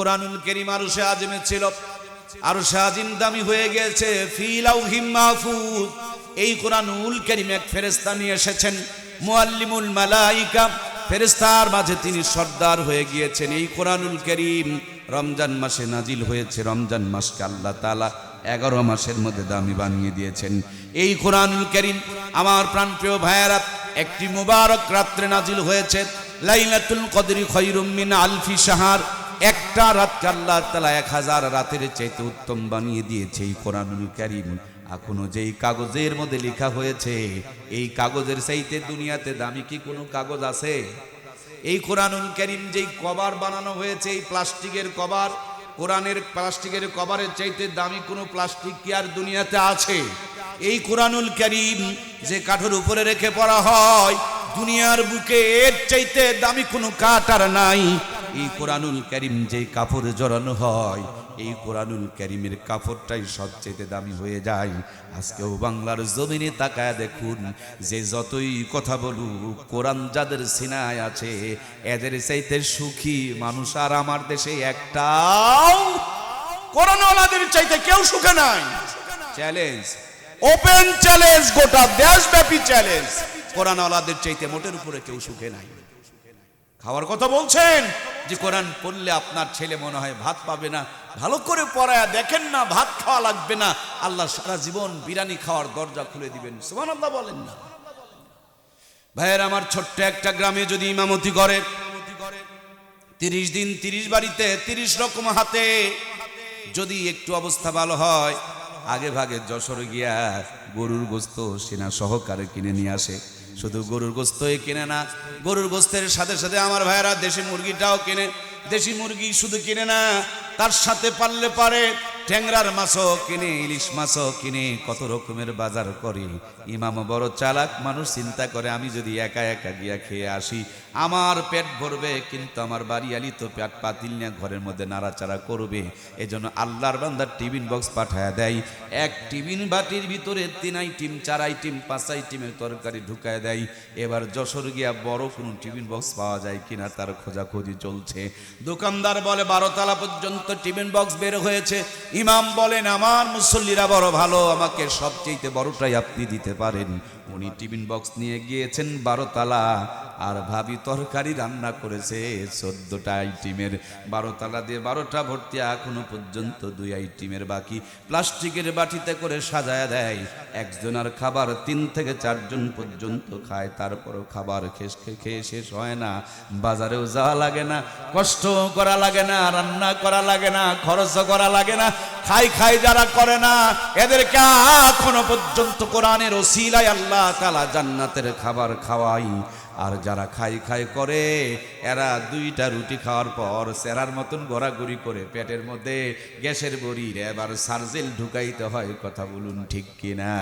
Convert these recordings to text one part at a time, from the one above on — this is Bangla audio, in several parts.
কোরআনুল করিম আরও সে আজিমে ছিল, আরও সে আজিম দামি হয়ে গেছে ফিলাউ হিম্মাফুজ এই কোরআনুল করিম এক ফেরেস্তা নিয়ে এসেছেন, মুআল্লিমুল মালাইকা। ফেরেস্তার মাঝে তিনি সর্দার হয়ে গিয়েছেন। এই কোরআনুল করিম রমজান মাসে নাজিল হয়েছে। রমজান মাসকে আল্লাহ তাআলা এগারো মাসের মধ্যে দামি বানিয়ে দিয়েছেন। এই কোরআনুল করিম আমার প্রাণপ্রিয় ভাইয়েরা, একটি মুবারক রাত্রে নাজিল হয়েছে। লাইলাতুল কদরি খৈরুম মিন আলফি সাহার একটা রাতকে আল্লাহ তালা এক হাজার রাতের চাইতে উত্তম বানিয়ে দিয়েছে এই কোরআনুল কারিম। এখনও যেই কাগজের মধ্যে লেখা হয়েছে, এই কাগজের চাইতে দুনিয়াতে দামি কি কোনো কাগজ আছে? এই কোরআনুল কারিম যেই কভার বানানো হয়েছে, এই প্লাস্টিকের কভার, কোরআনের প্লাস্টিকের কভারের চাইতে দামি কোনো প্লাস্টিক কি আর দুনিয়াতে আছে? এই কোরআনুল কারিম যে কাঠের উপরে রেখে পড়া হয়, দুনিয়ার বুকে এর চাইতে দামি কোনো কাঠ আর নাই। এই কোরআনুল করিম যে কাপড় জড়ানো হয়, এই কোরআনুল করিমের কাপড়টাই সবচেয়ে দামি হয়ে যায়। আজকেও বাংলার জমিনে তাকায় দেখুন, যে যতই কথা বলুক, কোরআন যাদের সিনায় আছে, এদের চাইতে সুখী মানুষ আর আমার দেশে একটাও কোরআনওয়ালাদের চাইতে কেউ সুখে নাই। চ্যালেঞ্জ ওপেন চ্যালেঞ্জ গোটা দেশব্যাপী চ্যালেঞ্জ কোরআনওয়ালাদের চাইতে মোটের উপরে কেউ সুখে নাই। খাওয়ার কথা বলছেন? যে কোরআন পড়লে আপনার ছেলে মনে হয় ভাত পাবে না। ভালো করে পড়ায়া দেখেন না, ভাত খাওয়া লাগবে না। আল্লাহ সারা জীবন বিরানি খাওয়ার দরজা খুলে দিবেন। সুমান আল্লাহ বলেন না। ভাইয়ের, আমার ছোট্ট একটা গ্রামে যদি ইমামতি করে, তিরিশ দিন তিরিশ বাড়িতে তিরিশ রকম হাতে যদি একটু অবস্থা ভালো হয়, আগে ভাগে যশোর গিয়া গরুর গোস্ত সেনা সহকারে কিনে নিয়ে আসে। শুধু গরুর গোস্তই কিনে না, গরুর গোস্তের সাথে সাথে আমার ভাইয়েরা দেশি মুরগিটাও কিনে, দেশি মুরগি শুধু কিনে না, তার সাথে পারলে পারে ট্যাংরার মাছও কিনে, ইলিশ মাছও কিনে, কত রকমের বাজার করে। ইমাম বড় চালাক মানুষ, চিন্তা করে আমি যদি একা একা গিয়া খেয়ে আসি, আমার পেট ভরবে, কিন্তু আমার বাড়ি বাড়িয়ালি তো পেট পাতিল নিয়ে ঘরের মধ্যে নাড়াচাড়া করবে। এজন্য আল্লাহর বান্দার টিফিন বক্স পাঠায় দেয়। এক টিফিন বাটির ভিতরে তিন আইটিম, চার আইটিম, পাঁচ আইটিমের তরকারি ঢুকায় দেয়। এবার যশোর গিয়া বড় কোনো টিফিন বক্স পাওয়া যায় কিনা, তার খোঁজাখুঁজি চলছে। দোকানদার বলে বারোতলা পর্যন্ত টিফিন বক্স বের হয়েছে। ইমাম বলেন, আমার মুসল্লিরা বড় ভালো, আমাকে সবচেয়ে বড়টাই আপনি দিতে পারেন। উনি টিফিন বক্স নিয়ে গিয়েছেন বারোতলা। আর ভাবি তরকারি রান্না করেছে। চোদ্দটা আইটিমের, বারোতলা দিয়ে বারোটা ভর্তি, এখনও পর্যন্ত দুই আইটিমের বাকি। প্লাস্টিকের বাটিতে করে সাজায় দেয়। একজনের খাবার তিন থেকে চারজন পর্যন্ত খায়, তারপরও খাবার খেয়ে শেষ হয় না। বাজারেও যাওয়া লাগে না কষ্ট করা লাগে না, রান্না করা লাগে না খরচ করা লাগে না, খাই খাই যারা করে না, এদেরকে এখনও পর্যন্ত কোরআনের ওসিলায় আল্লাহ তালা জান্নাতের খাবার খাওয়াই। আর যারা খাই খাই করে, এরা দুইটা রুটি খাওয়ার পর সেরার মতন গড়াগড়ি করে পেটের মধ্যে গ্যাসের বড়ির এবার সার্জেল ঢুকাইতে হয়, কথা বলুন ঠিক কিনা?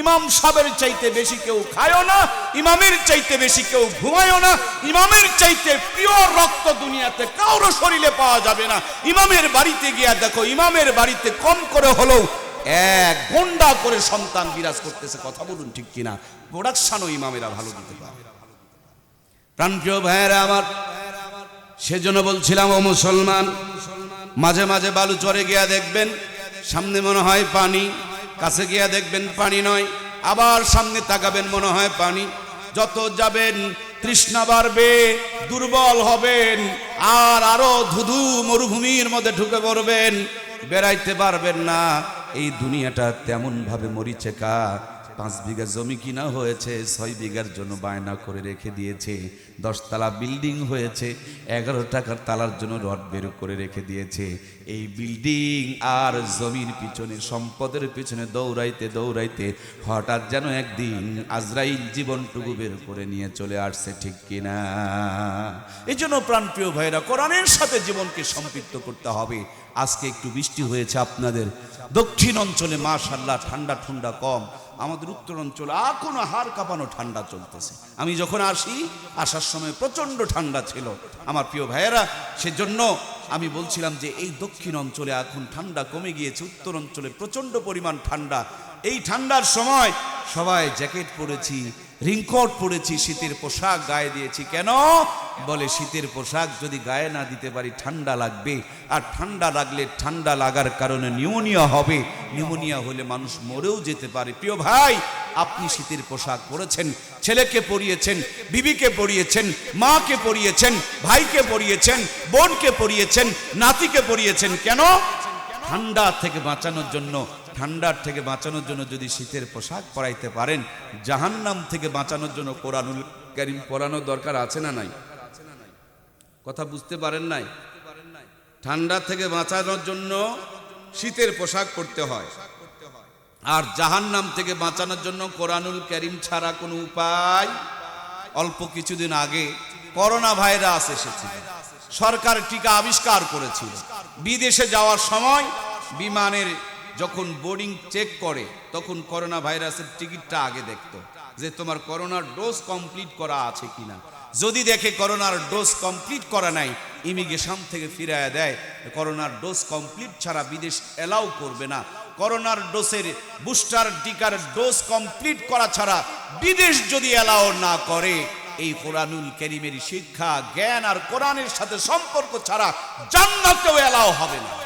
ইমাম সাহেবের চাইতে বেশি কেউ খায়ও না, ইমামের চাইতে বেশি কেউ ঘুমায়ও না, ইমামের চাইতে পিওর রক্ত দুনিয়াতে কারও শরীরে পাওয়া যাবে না। ইমামের বাড়িতে গিয়া দেখো, ইমামের বাড়িতে কম করে হলেও এক গন্ডা করে সন্তান বিরাজ করতেছে, কথা বলুন ঠিক কিনা? প্রোডাকশনও ইমামেরা ভালো দিতে পারে। প্রাণপ্রিয় ভাইয়েরা আমার, সেজন্য বলছিলাম, ও মুসলমান, মাঝে মাঝে বালু চরে গিয়া দেখবেন, সামনে মনে হয় পানি, কাছে গিয়া দেখবেন পানি নয়, আবার সামনে তাকাবেন মনে হয় পানি। যত যাবেন, তৃষ্ণা বাড়বে, দুর্বল হবেন, আর আরও ধুধু মরুভূমির মধ্যে ঢুকে পড়বেন, বেড়াইতে পারবেন না। এই দুনিয়াটা তেমনভাবে ভাবে মরিছে কা পাঁচ বিঘা জমি কিনা হয়েছে, ছয় বিঘার জন্য বায়না করে রেখে দিয়েছে, দশতলা বিল্ডিং হয়েছে, এগারো টাকার তালার জন্য রড বের করে রেখে দিয়েছে। এই বিল্ডিং আর জমির পিছনে, সম্পদের পিছনে দৌড়াইতে দৌড়াইতে হঠাৎ যেন একদিন আজরাইল জীবনটুকু বের করে নিয়ে চলে আসছে, ঠিক কিনা? এই জন্য প্রাণপ্রিয় ভাইরা, কোরআনের সাথে জীবনকে সম্পৃক্ত করতে হবে। আজকে একটু বৃষ্টি হয়েছে আপনাদের। দক্ষিণ অঞ্চলে মাশাল্লাহ ঠান্ডা ঠান্ডা কম। আমাদের উত্তর অঞ্চলে এখনও হাড় কাঁপানো ঠান্ডা চলতেছে। আমি যখন আসি, আসার সময় প্রচণ্ড ঠান্ডা ছিল। আমার প্রিয় ভাইয়েরা, সেজন্য আমি বলছিলাম যে এই দক্ষিণ অঞ্চলে এখন ঠান্ডা কমে গিয়েছে, উত্তর অঞ্চলে প্রচণ্ড পরিমাণ ঠান্ডা। এই ঠান্ডার সময় সবাই জ্যাকেট পরেছি রিংকোট পরেছি, শীতের পোশাক গায়ে দিয়েছি। কেন? বলে শীতের পোশাক যদি গায়ে না দিতে পারি, ঠান্ডা লাগবে। আর ঠান্ডা লাগলে ঠান্ডা লাগার কারণে নিউমোনিয়া হবে। নিউমোনিয়া হলে মানুষ মরেও যেতে পারে। প্রিয় ভাই, আপনি শীতের পোশাক পরেছেন, ছেলেকে পরিয়েছেন, বিবিকে পরিয়েছেন, মাকে পরিয়েছেন, ভাইকে পরিয়েছেন, বোনকে পরিয়েছেন, নাতিকে পরিয়েছেন। কেন? ঠান্ডা থেকে বাঁচানোর জন্য, ঠান্ডার থেকে বাঁচানোর জন্য যদি শীতের পোশাক পরাইতে পারেন, জাহান্নাম থেকে বাঁচানোর জন্য কোরআনুল কারিম পরানোর দরকার আছে না নাই? কথা বুঝতে পারেন নাই? ঠান্ডা থেকে বাঁচানোর জন্য শীতের পোশাক পরতে হয়। আর জাহান্নাম থেকে বাঁচানোর জন্য কোরআনুল করিম ছাড়া কোনো উপায়? অল্প কিছুদিন আগে করোনা ভাইরাস এসেছিল। সরকার টিকা আবিষ্কার করেছিল। বিদেশে যাওয়ার সময় বিমানের যখন বোর্ডিং চেক করে, তখন করোনা ভাইরাসের টিকিটটা আগে দেখতো যে তোমার করোনার ডোজ কমপ্লিট করা আছে কিনা। যদি দেখে করোনার ডোজ কমপ্লিট করা নাই, ইমিগ্রেশন থেকে ফিরায় দেয়, করোনার ডোজ কমপ্লিট ছাড়া বিদেশ এলাও করবে না। করোনার ডোজের বুস্টার, টিকার ডোজ কমপ্লিট করা ছাড়া বিদেশ যদি এলাও না করে এই কোরআনুল কেরিমের শিক্ষা জ্ঞান আর কোরআনের সাথে সম্পর্ক ছাড়া জান্নাতেও এলাও হবে না।